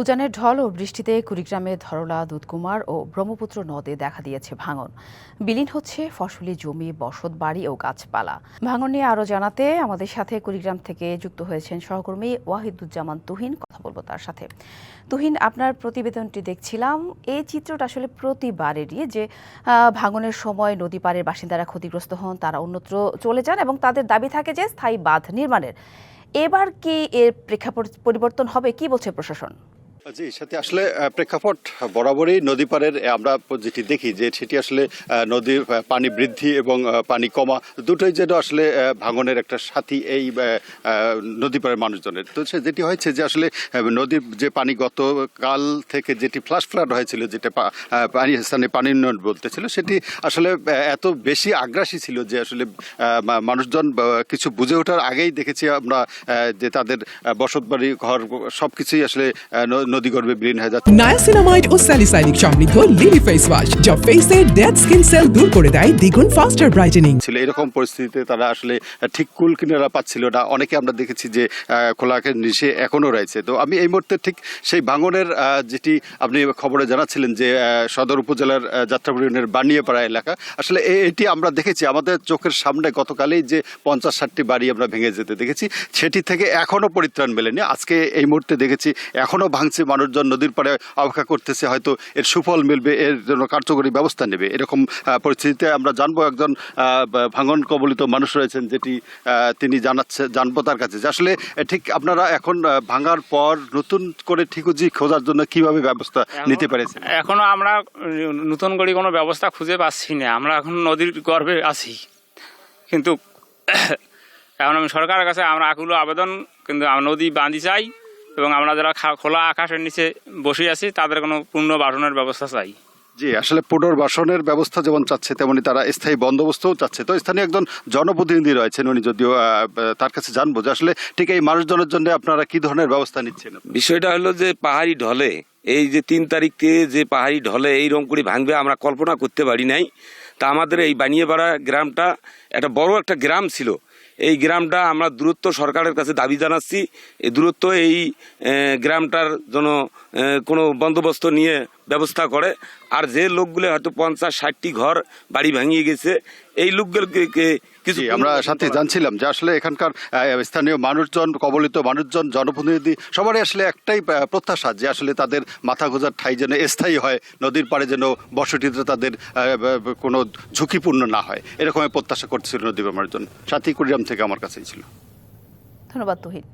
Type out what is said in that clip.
উজানের ঢল ও বৃষ্টিতে কুড়িগ্রামে ধরলা, দুধকুমার ও ব্রহ্মপুত্র নদে দেখা দিয়েছে ভাঙন। বিলীন হচ্ছে ফসলি জমি, বসত বাড়ি ও গাছপালা। ভাঙন নিয়ে আরও জানাতে আমাদের সাথে কুড়িগ্রাম থেকে যুক্ত হয়েছেন সহকর্মী ওয়াহিদুজ্জামান তুহিন। কথা বলব তার সাথে। তুহিন, আপনার প্রতিবেদনটি দেখছিলাম। এই চিত্রটা আসলে প্রতিবারেরই যে ভাঙনের সময় নদী পাড়ের বাসিন্দারা ক্ষতিগ্রস্ত হন, তারা অন্যত্র চলে যান এবং তাদের দাবি থাকে যে, স্থায়ী বাঁধ নির্মাণের। এবার কি এর প্রেক্ষাপট পরিবর্তন হবে, কি বলছে প্রশাসন? জি সাথে আসলে প্রেক্ষাপট বরাবরই নদী পাড়ের আমরা যেটি দেখি যে সেটি আসলে নদীর পানি বৃদ্ধি এবং পানি কমা দুটোই যেন আসলে ভাঙনের একটা সাথী এই নদী পাড়ের মানুষজনের। তো সে যেটি হয়েছে যে আসলে নদীর যে পানি গতকাল থেকে যেটি ফ্লাশ ফ্লাড হয়েছিল, যেটা পানি স্থানে পানি উন্নয়ন বলতেছিল, সেটি আসলে এত বেশি আগ্রাসী ছিল যে আসলে মানুষজন কিছু বুঝে ওঠার আগেই দেখেছি আমরা যে তাদের বসতবাড়ি, ঘর, সবকিছুই আসলে আহ, ন- নদীগর্ভে বিলীন নায়াসিনামাইড ও স্যালিসাইলিক সমৃদ্ধ লিলি ফেস ওয়াশ যা ফেসের ডেড স্কিন সেল দূর করে দেয় দ্বিগুণ ফাস্টার ব্রাইটেনিং ছিল এরকম পরিস্থিতিতে তারা আসলে ঠিক কুল কিনারা পাচ্ছিল না। অনেকে আমরা দেখেছি যে আহ, খোলা নিচে এখনও রয়েছে। তো আমি এই মুহূর্তে ঠিক সেই ভাঙনের যেটি আপনি খবরে জানাচ্ছিলেন যে সদর উপজেলার যাত্রাবাড়ি ইউনিয়নের বানিয়াপাড়া এলাকা আসলে এটি আমরা দেখেছি। আমাদের চোখের সামনে গতকালেই যে পঞ্চাশ ষাটটি বাড়ি আমরা ভেঙে যেতে দেখেছি সেটি থেকে এখনও পরিত্রাণ মেলেনি। আজকে এই মুহূর্তে দেখেছি এখনও ভাঙছে মানুষজন নদীর পাড়ে অপেক্ষা করতেছে হয়তো এর সুফল মিলবে এর জন্য কার্যকরী ব্যবস্থা নেবে। এরকম পরিস্থিতিতে আমরা জানব একজন ভাঙন কবলিত মানুষ রয়েছেন যেটি তিনি জানাচ্ছে জানব তার কাছে যে আসলে ঠিক আপনারা এখন ভাঙার পর নতুন করে ঠিকুজি খোঁজার জন্য কীভাবে ব্যবস্থা নিতে পেরেছেন? এখনও আমরা নতুন করে কোনো ব্যবস্থা খুঁজে পাচ্ছি না। আমরা এখন নদীর গর্ভে আছি। কিন্তু এখন আমি সরকারের কাছে আমরা আকুল আবেদন কিন্তু নদী বাঁধি চাই। এবং আমরা যারা খা- খোলা আকাশের নিচে বসে আছি তাদের কোনো পূর্ণ বাসনের ব্যবস্থা চাই। জি আসলে পুনর্বাসনের ব্যবস্থা যেমন চাচ্ছে তেমনি তারা স্থায়ী বন্দোবস্তও চাচ্ছে। তো স্থানীয় একজন জনপ্রতিনিধি রয়েছেন উনি যদিও তার কাছে জানব যে আসলে ঠিক এই মানুষজনের জন্য আপনারা কি ধরনের ব্যবস্থা নিচ্ছেন? বিষয়টা হলো যে পাহাড়ি ঢলে এই যে তিন তারিখে যে পাহাড়ি ঢলে এই করে ভাঙবে আমরা কল্পনা করতে পারি নাই। তা আমাদের এই বানিয়েপাড়া গ্রামটা একটা বড় একটা গ্রাম ছিল। এই গ্রামটা আমরা দূরত্ব সরকারের কাছে দাবি জানাচ্ছি। এই দূরত্ব এই গ্রামটার জন্য কোনো বন্দোবস্ত নিয়ে ব্যবস্থা করে। আর যে লোকগুলো হয়তো পঞ্চাশ ষাটটি ঘর বাড়ি ভাঙিয়ে গেছে এই লোকগুলোকে কিছু আমরা সাথে জানছিলাম যে আসলে এখানকার স্থানীয় মানুষজন কবলিত মানুষজন জনপ্রতিনিধি সবারই আসলে একটাই প্রত্যাশা যে আসলে তাদের মাথা গোজার ঠাই যেন স্থায়ী হয় নদীর পাড়ে যেন বসতিতে তাদের কোনো ঝুঁকিপূর্ণ না হয়। এরকম প্রত্যাশা করছিল নদী মানুষজন সাথী কুড়িগ্রাম থেকে আমার কাছেই ছিল। ধন্যবাদ তুহিন